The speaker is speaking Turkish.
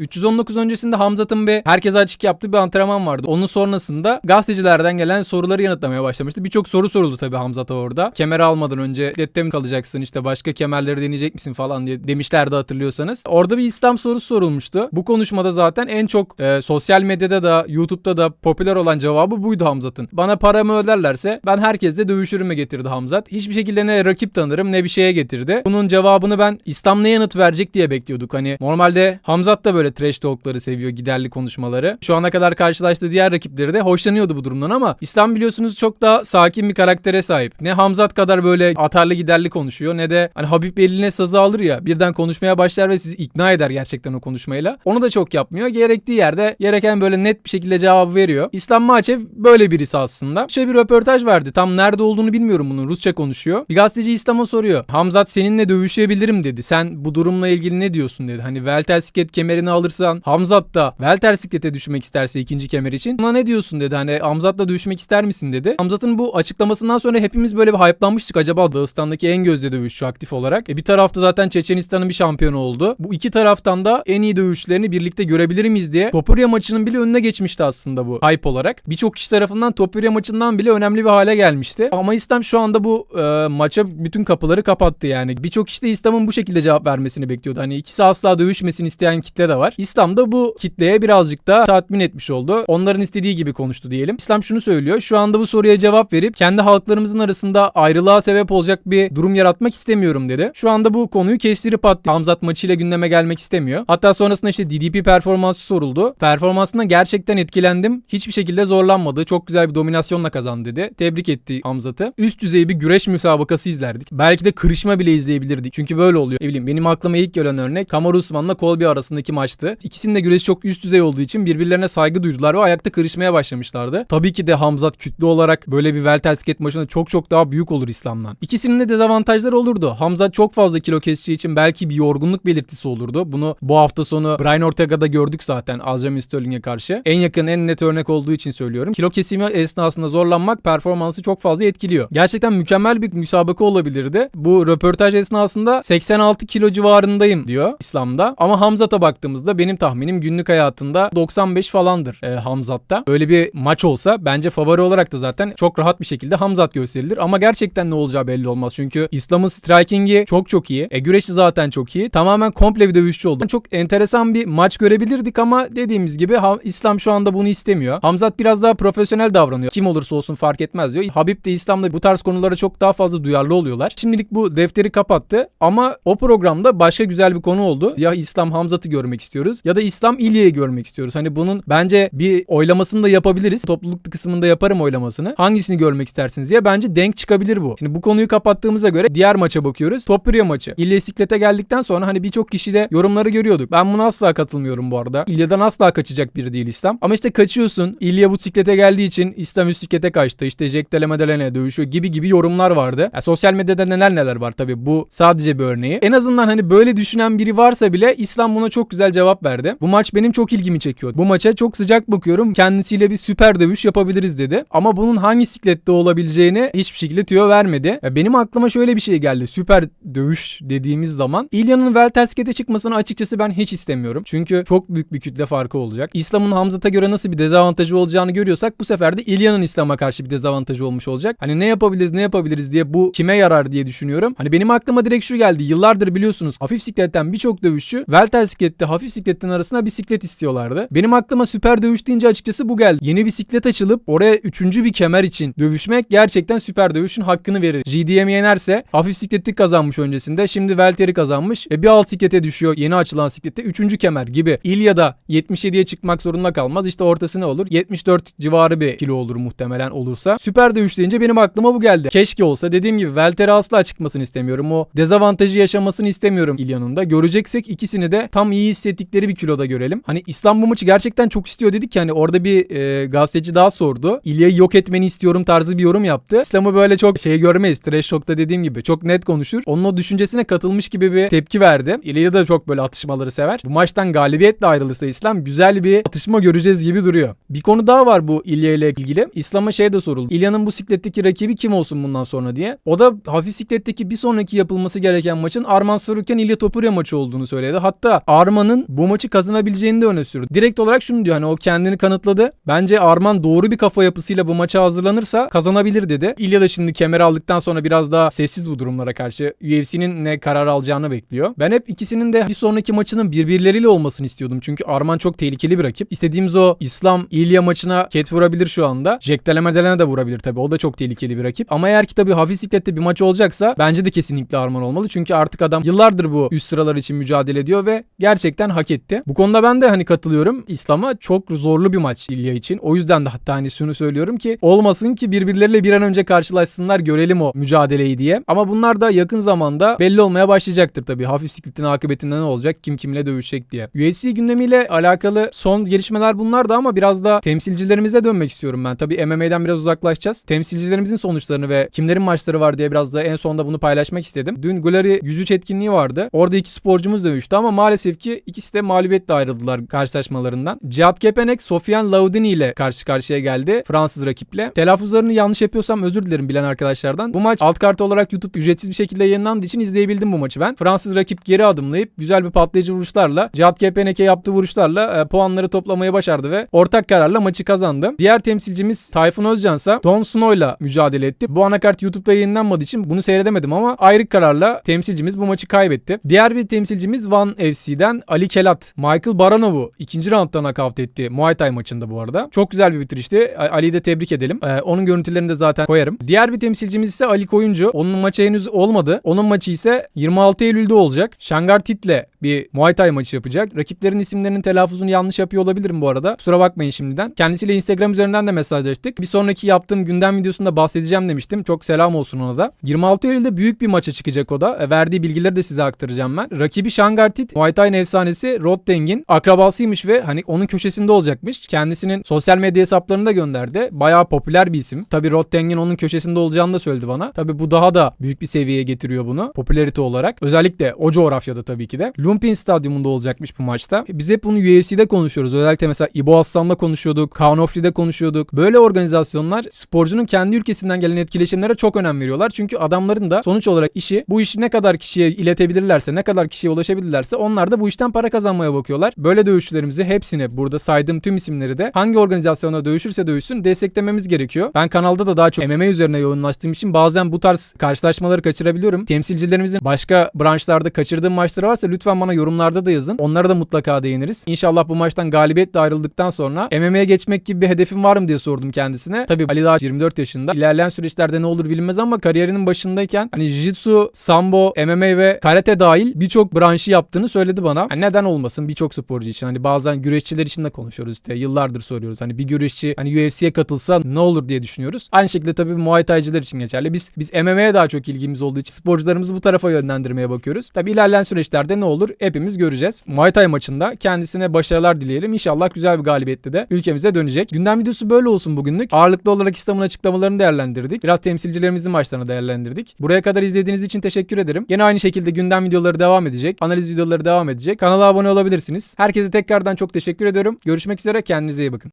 319 öncesinde Hamzat'ın bir herkese açık yaptığı bir antrenman vardı. Onun sonrasında gazetecilerden gelen soruları yanıtlamaya başlamıştı. Birçok soru soruldu tabii Hamzat'a orada. Kemer almadan önce bisikletle mi kalacaksın işte başka kemerleri deneyecek misin falan diye demişlerdi hatırlıyorsanız. Orada bir İslam sorusu sorulmuştu. Bu konuşmada zaten en çok e, sosyal medyada da YouTube'da da popüler olan cevabı buydu Hamzat'ın. Bana paramı öderlerse ben herkesle dövüşürüme getirdi Hamzat. Hiçbir şekilde ne rakip tanırım ne bir şeye getirdi. Bunun cevabını ben İslam ne yanıt verecek diye bekliyorduk. Hani normalde Hamzat da böyle trash talk'ları seviyor, giderli konuşmaları. Şu ana kadar karşılaştığı diğer rakipleri de hoşlanıyordu bu durumdan ama İslam biliyorsunuz çok daha sakin bir karaktere sahip. Ne Hamzat kadar böyle atarlı giderli konuşuyor ne de hani Habib eline sazı alır ya birden konuşmaya başlar ve sizi ikna eder gerçekten o konuşmayla. Onu da çok yapmıyor. Gerektiği yerde gereken böyle net bir şekilde cevap veriyor. İslam Maçev böyle birisi aslında. Şey bir röportaj verdi. Tam nerede olduğunu bilmiyorum bunun. Rusça konuşuyor. Bir gazeteci İslam'a soruyor. Hamzat seninle dövüşebilirim dedi. Sen bu durumla ilgili ne diyorsun dedi. Hani Welter siklet kemerini alırsan Hamzat da Welter siklete düşmek isterse ikinci kemer için. Buna ne diyorsun dedi. Hani Hamzat'la dövüşmek ister misin dedi. Hamzat'ın bu açıklamasından sonra hepimiz böyle bir hype'lanmıştık. Acaba Dağıstan'daki en gözde dövüşçü aktif olarak. E bir tarafta zaten Çeçenistan'ın bir şampiyonu oldu. Bu iki taraftan da en iyi dövüşlerini birlikte görebilir miyiz diye Topurya maçının bile önüne geçmişti aslında bu hype olarak. Birçok kişi tarafından Topurya maçından bile önemli bir hale gelmişti. Ama İslam şu anda bu e, maça bütün kapıları kapattı yani. Birçok kişi de İslam'ın bu şekilde cevap vermesini bekliyordu. Hani ikisi asla dövüşmesin isteyen kitle de. İslam da bu kitleye birazcık da tatmin etmiş oldu. Onların istediği gibi konuştu diyelim. İslam şunu söylüyor. Şu anda bu soruya cevap verip kendi halklarımızın arasında ayrılığa sebep olacak bir durum yaratmak istemiyorum dedi. Şu anda bu konuyu kestirip attı. Hamzat maçıyla gündeme gelmek istemiyor. Hatta sonrasında işte DDP performansı soruldu. Performansından gerçekten etkilendim. Hiçbir şekilde zorlanmadı. Çok güzel bir dominasyonla kazandı dedi. Tebrik etti Hamzat'ı. Üst düzey bir güreş müsabakası izlerdik. Belki de kırışma bile izleyebilirdik. Çünkü böyle oluyor. Ne bileyim benim aklıma ilk gelen örnek Kamaru Usman'la Colby arasındaki maçtı. İkisinin de güreşi çok üst düzey olduğu için birbirlerine saygı duydular ve ayakta kırışmaya başlamışlardı. Tabii ki de Hamzat kütle olarak böyle bir welter sket maçında çok çok daha büyük olur İslam'dan. İkisinin de dezavantajları olurdu. Hamzat çok fazla kilo keseceği için belki bir yorgunluk belirtisi olurdu. Bunu bu hafta sonu Brian Ortega'da gördük zaten Aljamain Sterling'e karşı. En yakın en net örnek olduğu için söylüyorum. Kilo kesimi esnasında zorlanmak performansı çok fazla etkiliyor. Gerçekten mükemmel bir müsabaka olabilirdi. Bu röportaj esnasında 86 kilo civarındayım diyor İslam'da. Ama Hamzat'a baktığımızda benim tahminim günlük hayatında 95 falandır e, Hamzat'ta. Öyle bir maç olsa bence favori olarak da zaten çok rahat bir şekilde Hamzat gösterilir. Ama gerçekten ne olacağı belli olmaz. Çünkü İslam'ın striking'i çok çok iyi. E, güreşi zaten çok iyi. Tamamen komple bir dövüşçü oldu. Çok enteresan bir maç görebilirdik ama dediğimiz gibi ha, İslam şu anda bunu istemiyor. Hamzat biraz daha profesyonel davranıyor. Kim olursa olsun fark etmez diyor. Habib de İslam'da bu tarz konulara çok daha fazla duyarlı oluyorlar. Şimdilik bu defteri kapattı ama o programda başka güzel bir konu oldu. Ya İslam Hamzat'ı görmek istiyoruz ya da İslam İlya'yı görmek istiyoruz. Hani bunun bence bir oylamasını da yapabiliriz. Topluluk kısmında yaparım oylamasını. Hangisini görmek istersiniz diye bence denk çıkabilir bu. Şimdi bu konuyu kapattığımıza göre diğer maça bakıyoruz. Topurya maçı. İlya siklete geldikten sonra hani birçok kişi de yorumları görüyorduk. Ben buna asla katılmıyorum bu arada. İlya'dan asla kaçacak biri değil İslam. Ama işte kaçıyorsun. İlya bu siklete geldiği için İslam üst siklete kaçtı. İşte Jack Della Maddalena dövüşüyor gibi gibi yorumlar vardı. Ya, sosyal medyada neler neler var tabii. Bu sadece bir örneği. En azından hani böyle düşünen biri varsa bile İslam buna çok güzel cevap verdi. Bu maç benim çok ilgimi çekiyor. Bu maça çok sıcak bakıyorum. Kendisiyle bir süper dövüş yapabiliriz dedi. Ama bunun hangi siklette olabileceğini hiçbir şekilde tüyo vermedi. Ya benim aklıma şöyle bir şey geldi. Süper dövüş dediğimiz zaman İlya'nın welter sikete çıkmasını açıkçası ben hiç istemiyorum. Çünkü çok büyük bir kütle farkı olacak. İslam'ın Hamzat'a göre nasıl bir dezavantajı olacağını görüyorsak bu sefer de İlya'nın İslam'a karşı bir dezavantajı olmuş olacak. Hani ne yapabiliriz ne yapabiliriz diye bu kime yarar diye düşünüyorum. Hani benim aklıma direkt şu geldi. Yıllardır biliyorsunuz hafif sikletten birçok dövüşçü welter siklette hafif sikletin arasına bisiklet istiyorlardı. Benim aklıma süper dövüş deyince açıkçası bu geldi. Yeni bisiklet açılıp oraya üçüncü bir kemer için dövüşmek gerçekten süper dövüşün hakkını verir. GDM yenerse hafif sikleti kazanmış öncesinde. Şimdi welter'i kazanmış. E bir alt siklete düşüyor yeni açılan siklette. Üçüncü kemer gibi. İlya'da 77'ye çıkmak zorunda kalmaz. İşte ortası ne olur? 74 civarı bir kilo olur muhtemelen olursa. Süper dövüş deyince benim aklıma bu geldi. Keşke olsa. Dediğim gibi welter'e asla çıkmasını istemiyorum. O dezavantajı yaşamasını istemiyorum İlya'nın da. Göreceksek ikisini de tam iyi hissettikleri bir kiloda görelim. Hani İslam bu maçı gerçekten çok istiyor dedik ki hani orada bir e, gazeteci daha sordu. İlya'yı yok etmeni istiyorum tarzı bir yorum yaptı. İslam'ı böyle çok şey görmeyiz. Trash Talk'ta dediğim gibi çok net konuşur. Onun o düşüncesine katılmış gibi bir tepki verdi. İlya da çok böyle atışmaları sever. Bu maçtan galibiyetle ayrılırsa İslam güzel bir atışma göreceğiz gibi duruyor. Bir konu daha var bu İlya ile ilgili. İslam'a şey de soruldu. İlya'nın bu sikletteki rakibi kim olsun bundan sonra diye. O da hafif sikletteki bir sonraki yapılması gereken maçın Arman Saruken İlya Topuria maçı olduğunu söyledi. Hatta Arman'ın bu maçı kazanabileceğini de öne sürdü. Direkt olarak şunu diyor hani o kendini kanıtladı. Bence Arman doğru bir kafa yapısıyla bu maça hazırlanırsa kazanabilir dedi. İlya da şimdi kemer aldıktan sonra biraz daha sessiz bu durumlara karşı. UFC'nin ne karar alacağını bekliyor. Ben hep ikisinin de bir sonraki maçının birbirleriyle olmasını istiyordum. Çünkü Arman çok tehlikeli bir rakip. İstediğimiz o İslam İlya maçına ket vurabilir şu anda. Jack Delamedelene de vurabilir tabii. O da çok tehlikeli bir rakip. Ama eğer ki tabii hafif siklette bir maç olacaksa bence de kesinlikle Arman olmalı. Çünkü artık adam yıllardır bu üst sıralar için mücadele ediyor ve gerçekten hak etti. Bu konuda ben de hani katılıyorum. İslam'a çok zorlu bir maç İlya için. O yüzden de hatta hani şunu söylüyorum ki olmasın ki birbirleriyle bir an önce karşılaşsınlar görelim o mücadeleyi diye. Ama bunlar da yakın zamanda belli olmaya başlayacaktır tabii. Hafif sikletin akıbetinde ne olacak? Kim kimle dövüşecek diye. UFC gündemiyle alakalı son gelişmeler bunlardı ama biraz da temsilcilerimize dönmek istiyorum ben. Tabii MMA'den biraz uzaklaşacağız. Temsilcilerimizin sonuçlarını ve kimlerin maçları var diye biraz da en sonda bunu paylaşmak istedim. Dün Glory 103 etkinliği vardı. Orada iki sporcumuz dövüştü ama maalesef ki ikisi de mağlubiyetle ayrıldılar karşılaşmalarından. Cihat Kepenek, Sofian Laudini ile karşı karşıya geldi Fransız rakiple. Telaffuzlarını yanlış yapıyorsam özür dilerim bilen arkadaşlardan. Bu maç alt kartı olarak YouTube ücretsiz bir şekilde yayınlandığı için izleyebildim bu maçı ben. Fransız rakip geri adımlayıp güzel bir patlayıcı vuruşlarla Cihat Kepenek'e yaptığı vuruşlarla e, puanları toplamayı başardı ve ortak kararla maçı kazandı. Diğer temsilcimiz Tayfun Özcan ise Don Snow'la mücadele etti. Bu anakart YouTube'da yayınlanmadığı için bunu seyredemedim ama ayrı kararla temsilcimiz bu maçı kaybetti. Diğer bir temsilcimiz Van FC'den Ali Kelat. Michael Baranov'u ikinci roundda nakavt etti. Muay Thai maçında bu arada. Çok güzel bir bitirişti. Ali'yi de tebrik edelim. Ee, onun görüntülerini de zaten koyarım. Diğer bir temsilcimiz ise Ali Koyuncu. Onun maçı henüz olmadı. Onun maçı ise 26 Eylül'de olacak. Şangar Tit'le bir Muay Thai maçı yapacak. Rakiplerin isimlerinin telaffuzunu yanlış yapıyor olabilirim bu arada. Kusura bakmayın şimdiden. Kendisiyle Instagram üzerinden de mesajlaştık. Bir sonraki yaptığım gündem videosunda bahsedeceğim demiştim. Çok selam olsun ona da. 26 Eylül'de büyük bir maça çıkacak o da. E, verdiği bilgileri de size aktaracağım ben. Rakibi Şangar Tit, Muay Thai'nin efsanesi Rod Deng'in akrabasıymış ve hani onun köşesinde olacakmış. Kendisinin sosyal medya hesaplarını da gönderdi. Bayağı popüler bir isim. Tabi Rod Deng'in onun köşesinde olacağını da söyledi bana. Tabi bu daha da büyük bir seviyeye getiriyor bunu. Popülarite olarak. Özellikle o coğrafyada tabii ki de. Lumpin Stadyumunda olacakmış bu maçta. Biz hep bunu UFC'de konuşuyoruz. Özellikle mesela İbo Aslan'la konuşuyorduk. Kaan Ofri'de konuşuyorduk. Böyle organizasyonlar sporcunun kendi ülkesinden gelen etkileşimlere çok önem veriyorlar. Çünkü adamların da sonuç olarak işi bu işi ne kadar kişiye iletebilirlerse, ne kadar kişiye ulaşabilirlerse onlar da bu işten para kazanmaya bakıyorlar. Böyle dövüşçülerimizi hepsini burada saydığım tüm isimleri de hangi organizasyona dövüşürse dövüşsün desteklememiz gerekiyor. Ben kanalda da daha çok MMA üzerine yoğunlaştığım için bazen bu tarz karşılaşmaları kaçırabiliyorum. Temsilcilerimizin başka branşlarda kaçırdığım maçları varsa lütfen bana yorumlarda da yazın. Onlara da mutlaka değiniriz. İnşallah bu maçtan galibiyetle ayrıldıktan sonra MMA'ye geçmek gibi bir hedefim var mı diye sordum kendisine. Tabii Ali daha 24 yaşında. İlerleyen süreçlerde ne olur bilinmez ama kariyerinin başındayken hani Jiu-Jitsu, Sambo, MMA ve karate dahil birçok branşı yaptığını söyledi bana. Hani neden olmasın birçok sporcu için. Hani bazen güreşçiler için de konuşuyoruz işte. Yıllardır soruyoruz. Hani bir güreşçi hani UFC'ye katılsa ne olur diye düşünüyoruz. Aynı şekilde tabii Muay Thai'cılar için geçerli. Biz biz MMA'ye daha çok ilgimiz olduğu için sporcularımızı bu tarafa yönlendirmeye bakıyoruz. Tabii ilerleyen süreçlerde ne olur hepimiz göreceğiz. Muay Thai maçında kendisine başarılar dileyelim. İnşallah güzel bir galibiyette de ülkemize dönecek. Gündem videosu böyle olsun bugünlük. Ağırlıklı olarak İslam'ın açıklamalarını değerlendirdik. Biraz temsilcilerimizin maçlarını değerlendirdik. Buraya kadar izlediğiniz için teşekkür ederim. Yine aynı şekilde gündem videoları devam edecek. Analiz videoları devam edecek. Kanala abone olabilirsiniz. Herkese tekrardan çok teşekkür ediyorum. Görüşmek üzere. Kendinize iyi bakın.